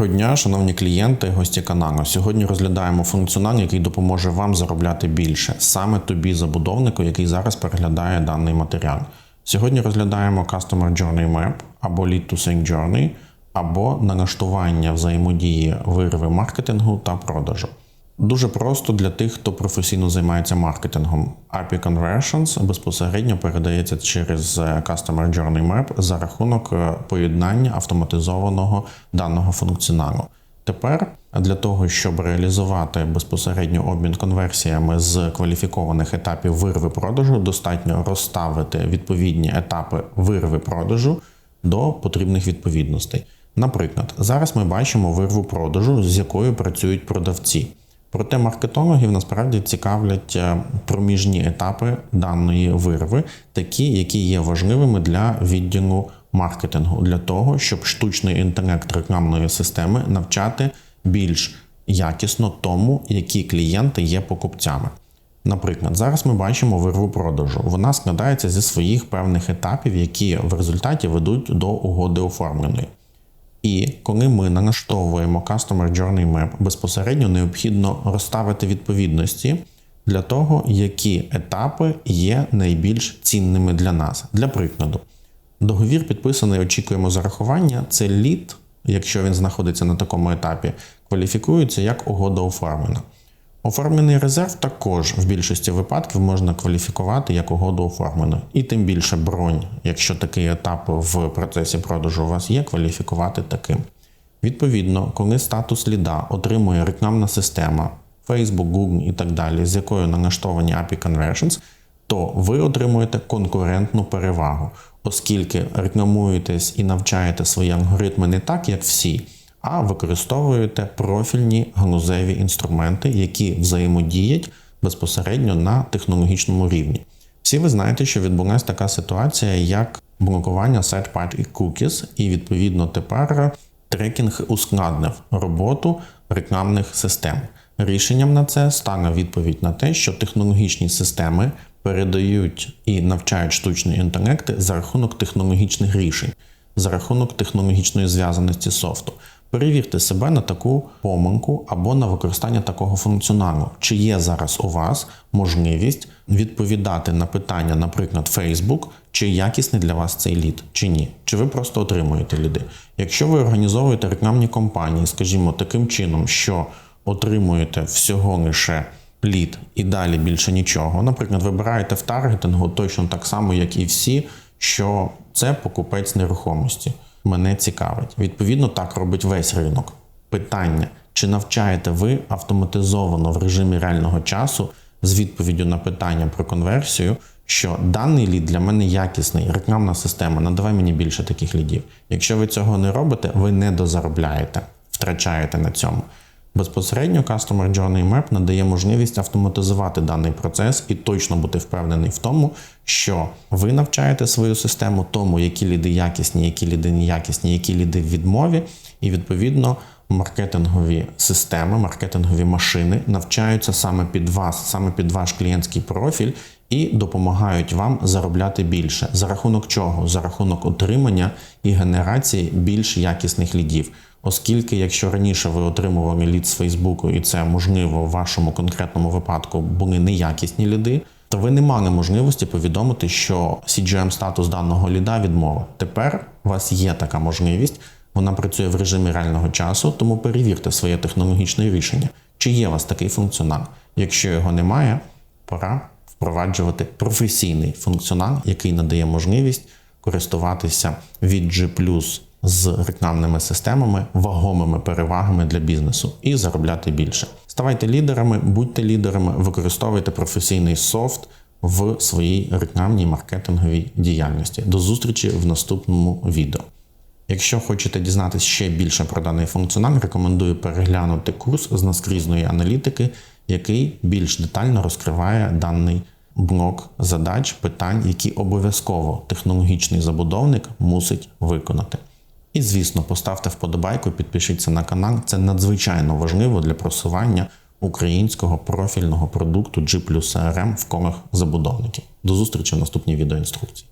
Доброго дня, шановні клієнти, гості каналу. Сьогодні розглядаємо функціонал, який допоможе вам заробляти більше, саме тобі, забудовнику, який зараз переглядає даний матеріал. Сьогодні розглядаємо Customer Journey Map або Lead to Sync Journey, або налаштування взаємодії вирви маркетингу та продажу. Дуже просто для тих, хто професійно займається маркетингом. API Conversions безпосередньо передається через е, Customer Journey Map за рахунок е, поєднання автоматизованого даного функціоналу. Тепер для того, щоб реалізувати безпосередньо обмін конверсіями з кваліфікованих етапів вирви продажу, достатньо розставити відповідні етапи вирви продажу до потрібних відповідностей. Наприклад, зараз ми бачимо вирву продажу, з якою працюють продавці. Проте маркетологів насправді цікавлять е, проміжні етапи даної вирви, такі, які є важливими для відділу маркетингу, для того, щоб штучний інтелект рекламної системи навчати більш якісно тому, які клієнти є покупцями. Наприклад, зараз ми бачимо вирву продажу. Вона складається зі своїх певних етапів, які в результаті ведуть до угоди оформленої. І коли ми налаштовуємо Customer Journey Map, безпосередньо необхідно розставити відповідності для того, які етапи є найбільш цінними для нас. Для прикладу, договір підписаний, очікуємо зарахування. Це лід, якщо він знаходиться на такому етапі, кваліфікується як угода оформлена. Оформлений резерв також в більшості випадків можна кваліфікувати як угоду оформлену. І тим більше бронь, якщо такий етап в процесі продажу у вас є, кваліфікувати таким. Відповідно, коли статус ліда отримує рекламна система Facebook, Google і так далі, з якою налаштовані API Conversions, то ви отримуєте конкурентну перевагу, оскільки рекламуєтесь і навчаєте свої алгоритми не так, як всі а використовуєте профільні галузеві інструменти, які взаємодіють безпосередньо на технологічному рівні. Всі ви знаєте, що відбулася така ситуація, як блокування third-party cookies, і відповідно тепер трекінг ускладнив роботу рекламних систем. Рішенням на це стане відповідь на те, що технологічні системи передають і навчають штучні інтелекти за рахунок технологічних рішень, за рахунок технологічної зв'язаності софту. Перевірте себе на таку помилку або на використання такого функціоналу. Чи є зараз у вас можливість відповідати на питання, наприклад, Facebook, чи якісний для вас цей лід, чи ні? Чи ви просто отримуєте ліди? Якщо ви організовуєте рекламні кампанії, скажімо, таким чином, що отримуєте всього лише лід і далі більше нічого, наприклад, вибираєте в таргетингу точно так само, як і всі, що це покупець нерухомості мене цікавить. Відповідно, так робить весь ринок. Питання: чи навчаєте ви автоматизовано в режимі реального часу з відповіддю на питання про конверсію, що даний лід для мене якісний, рекламна система, надавай мені більше таких лідів. Якщо ви цього не робите, ви не дозаробляєте, втрачаєте на цьому. Безпосередньо Customer Journey Map надає можливість автоматизувати даний процес і точно бути впевнений в тому, що ви навчаєте свою систему тому, які ліди якісні, які ліди неякісні, які ліди в відмові, і відповідно маркетингові системи, маркетингові машини навчаються саме під вас, саме під ваш клієнтський профіль. І допомагають вам заробляти більше. За рахунок чого? За рахунок отримання і генерації більш якісних лідів. Оскільки, якщо раніше ви отримували лід з Фейсбуку, і це можливо в вашому конкретному випадку були неякісні ліди, то ви не мали можливості повідомити, що cgm статус даного ліда відмова. Тепер у вас є така можливість, вона працює в режимі реального часу, тому перевірте своє технологічне рішення, чи є у вас такий функціонал. Якщо його немає, пора впроваджувати професійний функціонал, який надає можливість користуватися від G з рекламними системами, вагомими перевагами для бізнесу і заробляти більше. Ставайте лідерами, будьте лідерами, використовуйте професійний софт в своїй рекламній маркетинговій діяльності. До зустрічі в наступному відео. Якщо хочете дізнатися ще більше про даний функціонал, рекомендую переглянути курс з наскрізної аналітики, який більш детально розкриває даний блок задач, питань, які обов'язково технологічний забудовник мусить виконати. І, звісно, поставте вподобайку, підпишіться на канал. Це надзвичайно важливо для просування українського профільного продукту GCRM в колах забудовників. До зустрічі в наступній відеоінструкції.